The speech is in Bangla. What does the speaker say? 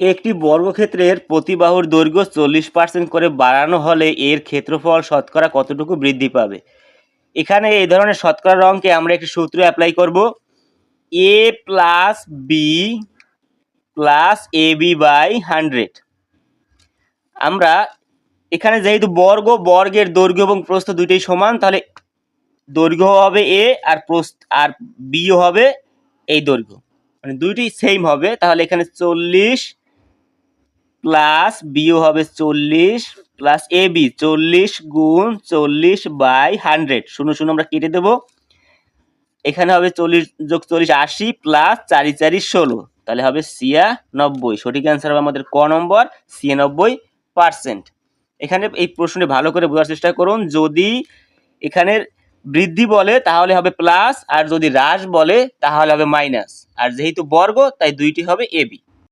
একটি বর্গক্ষেত্রের প্রতি বাহুর দৈর্ঘ্য চল্লিশ পার্সেন্ট করে বাড়ানো হলে এর ক্ষেত্রফল শতকরা কতটুকু বৃদ্ধি পাবে? এখানে এই ধরনের শতকরা রঙকে আমরা একটি সূত্র অ্যাপ্লাই করব। A plus B plus A B by hundred আমরা এখানে যেহেতু বর্গ, বর্গের দৈর্ঘ্য এবং প্রস্থ দুইটাই সমান, তাহলে দৈর্ঘ্য হবে এ আর প্রস্থ, আর বিও হবে এই দৈর্ঘ্য। মানে দুইটি সেম হবে, তাহলে এখানে চল্লিশ প্লাস বিও হবে চল্লিশ প্লাস এ বি চল্লিশ গুণ চল্লিশ বাই হান্ড্রেড শূন্য শূন্য আমরা কেটে দেবো। এখানে হবে চল্লিশ যোগ চল্লিশ আশি প্লাস চারি চারি, ষোলো। তাহলে হবে সিয়া নব্বই সঠিক অ্যান্সার হবে আমাদের ক নম্বর, ছিয়ানব্বই পার্সেন্ট এখানে এই প্রশ্নটি ভালো করে বোঝার চেষ্টা করুন। যদি এখানের বৃদ্ধি বলে, তাহলে হবে প্লাস আর যদি হ্রাস বলে, তাহলে হবে মাইনাস আর যেহেতু বর্গ, তাই দুইটি হবে এবি